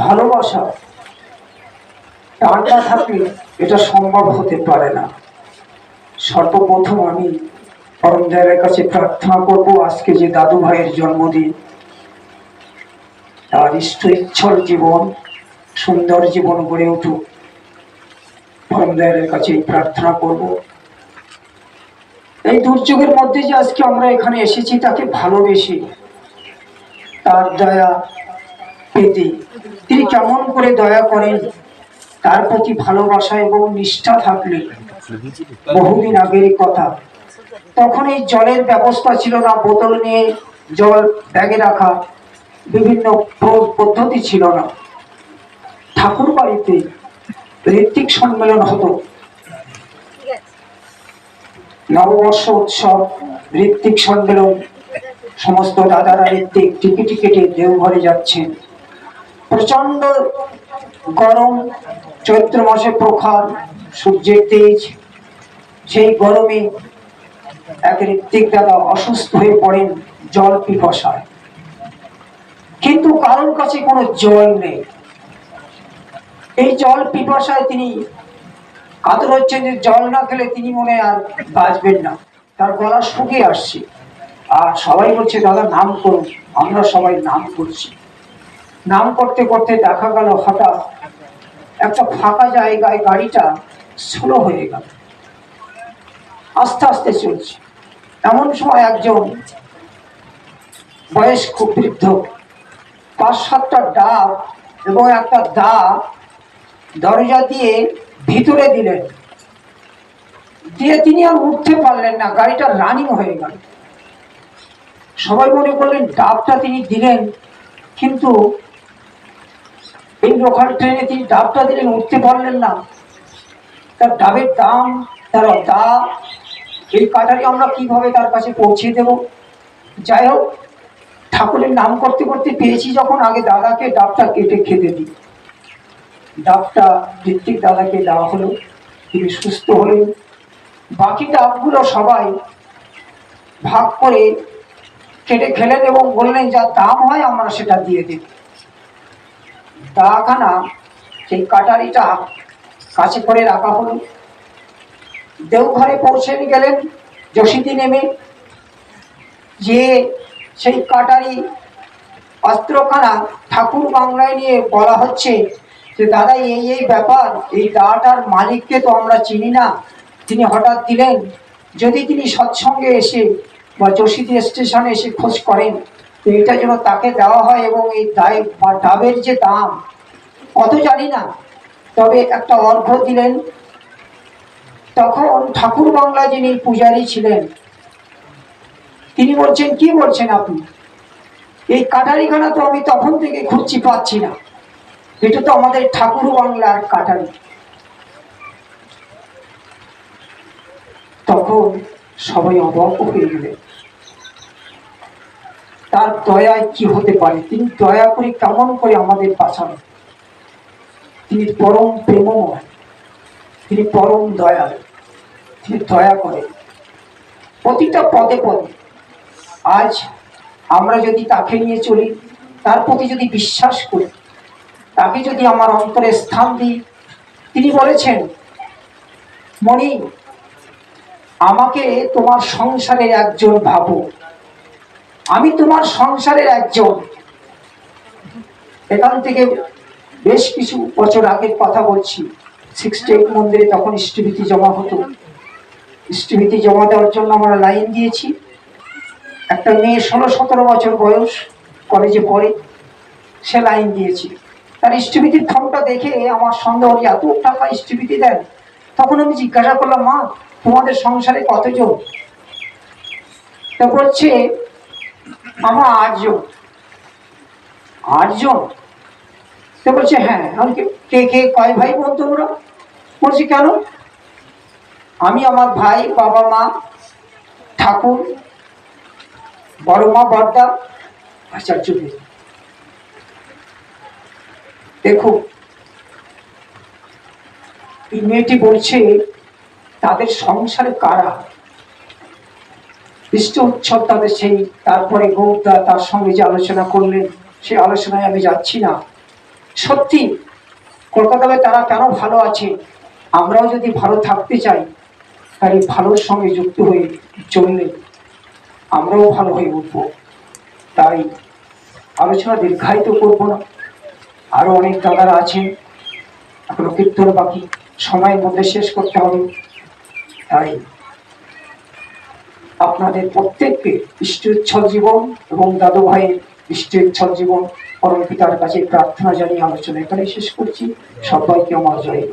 ভালোবাসা। টানটা থাকলে এটা সম্ভব হতে পারে না। সর্বপ্রথম আমি পরম দয়ালের কাছে প্রার্থনা করব, আজকে যে দাদু ভাইয়ের জন্মদিন, তার ইচ্ছর জীবন, সুন্দর জীবন গড়ে উঠুক। পরম দয়ালের কাছে প্রার্থনা করব। এই দুর্যোগের মধ্যে যে আজকে আমরা এখানে এসেছি, তাকে ভালোবেসে তার দয়া পেতে তিনি কেমন করে দয়া করেন, তার প্রতি ভালোবাসা এবং নিষ্ঠা থাকলে। বহুদিন আগের কথা। তখন এই জলের ব্যবস্থা ছিল না, বোতল নিয়ে জল ব্যাগে রাখা, বিভিন্ন পদ্ধতি ছিল না। ঠাকুর বাড়িতে ঋত্বিক সম্মেলন হতো। নববর্ষ উৎসব, ঋত্বিক সম্মেলন, সমস্ত দাদারা ঋত্বিক টিকিটি কেটে দেওঘরে যাচ্ছেন। প্রচণ্ড গরম চৈত্র মাসে প্রখর, সূর্যের তেজ। সেই গরমে এক ঋত্বিক দাদা অসুস্থ হয়ে পড়েন, জল পিপাসায়। কিন্তু কারোর কাছে কোনো জল নেই। এই জল পিপাসায় তিনি কাতর হচ্ছেন যে জল না খেলে তিনি মনে আর বাঁচবেন না। তার গলা শুকিয়ে আসছে। আর সবাই বলছে, দাদা, নাম করুন। আমরা সবাই নাম করছি। নাম করতে করতে দেখা গেল হঠাৎ একটা ফাঁকা জায়গায় গাড়িটা স্লো হয়ে গেল। আস্তে আস্তে চলছে। এমন সময় একজন বয়স্ক বৃদ্ধ, পাঁচ সাতটা ডাব এবং একটা দা দরজা দিয়ে ভিতরে দিলেন। দিয়ে তিনি আর উঠতে পারলেন না, গাড়িটা রানিং হয়ে গেল। সবাই মনে করলেন ডাবটা তিনি দিলেন, কিন্তু এই লোকাল ট্রেনে তিনি ডাবটা দিলেন, উঠতে পারলেন না। তার ডাবের দাম, তার দা এই কাটারি আমরা কীভাবে তার কাছে পৌঁছে দেব? যাই হোক, ঠাকুরের নাম করতে করতে পেয়েছি যখন, আগে দাদাকে ডাবটা কেটে খেতে দিই। ডাবটা ঋত্বিক দাদাকে দেওয়া হলো, তিনি সুস্থ হলেন। বাকি ডাবগুলো সবাই ভাগ করে কেটে খেলেন এবং বললেন, যা দাম হয় আমরা সেটা দিয়ে দেব। দাখানা সেই কাটারিটা কাছে করে রাখা হলো। দেওঘরে পৌঁছে গেলেন যশিদি নেমে। যে সেই কাটারি অস্ত্রখানা ঠাকুর বাংলায় নিয়ে বলা হচ্ছে যে, দাদা, এই এই ব্যাপার, এই দাটার মালিককে তো আমরা চিনি না। তিনি হঠাৎ দিলেন, যদি তিনি সৎসঙ্গে এসে বা যশিদি স্টেশনে এসে খোঁজ করেন তো এটা যেন তাকে দেওয়া হয় এবং এই বা ডাবের যে দাম, অত জানি না। তবে একটা অর্ঘ দিলেন। তখন ঠাকুর বাংলা যিনি পূজারী ছিলেন, তিনি বলছেন, কি বলছেন আপনি? এই কাটারিখানা তো আমি তখন থেকে খুঁজছি, পাচ্ছি না। এটা তো আমাদের ঠাকুর বাংলার কাটারি। তখন সবাই অবাক হয়ে গেলেন। তার দয়ায় কি হতে পারে? তিনি দয়া করে কেমন করে আমাদের বাঁচানো? তিনি পরম প্রেমময়। তিনি পরম দয়াল। তিনি দয়া করেন প্রতিটা পদে পদে আজ আমরা যদি তাকে নিয়ে চলি, তার প্রতি যদি বিশ্বাস করি, তাকে যদি আমার অন্তরে স্থান দিই, তিনি বলেছেন, মণি, আমাকে তোমার সংসারের একজন ভাবো আমি তোমার সংসারের একজন। এখান থেকে বেশ কিছু বছর আগের কথা বলছি। সিক্সটি এইট মন্দিরে তখন ইষ্টভীতি জমা হতো। ইষ্টভীতি জমা দেওয়ার জন্য আমরা লাইন দিয়েছি। একটা মেয়ে ষোলো সতেরো বছর বয়স, কলেজে পড়ে, সে লাইন দিয়েছি। তার ইষ্টভীতির ফর্মটা দেখে আমার সন্দেহ এত টাকা ইষ্টভীতি দেন? তখন আমি জিজ্ঞাসা করলাম, মা, তোমাদের সংসারে কতজন? তা বলছে আমরা আটজন আটজন তো বলছে হ্যাঁ আমি কে- কে কয় ভাই বোন তোমরা? বলছি, কেন? আমি আমার ভাই, বাবা, মা, ঠাকুর, বড় মা, বড়দা, আচার্য। দেখো, এই মেয়েটি বলছে, তাদের সংসারে কারা? ইষ্ট উৎসব তাদের সেই, তারপরে গৌরদা তার সঙ্গে যে আলোচনা করলেন, সেই আলোচনায় আমি যাচ্ছি না। সত্যি, কলকাতায় তারা কেন ভালো আছে? আমরাও যদি ভালো থাকতে চাই, তাহলে ভালোর সঙ্গে যুক্ত হয়ে চললে আমরাও ভালো হয়ে উঠবো। তাই আলোচনা দীর্ঘায়িত করব না। আরও অনেক দাদারা আছেন। এখনও কীর্তন বাকি। সময়ের মধ্যে শেষ করতে হবে। তাই আপনাদের প্রত্যেককে ইষ্টোচ্ছল জীবন এবং দাদু ভাইয়ের ইষ্টোচ্ছল জীবন পরম পিতার কাছে প্রার্থনা জানিয়ে আলোচনা এখানে শেষ করছি সবাইকে আমার জয়।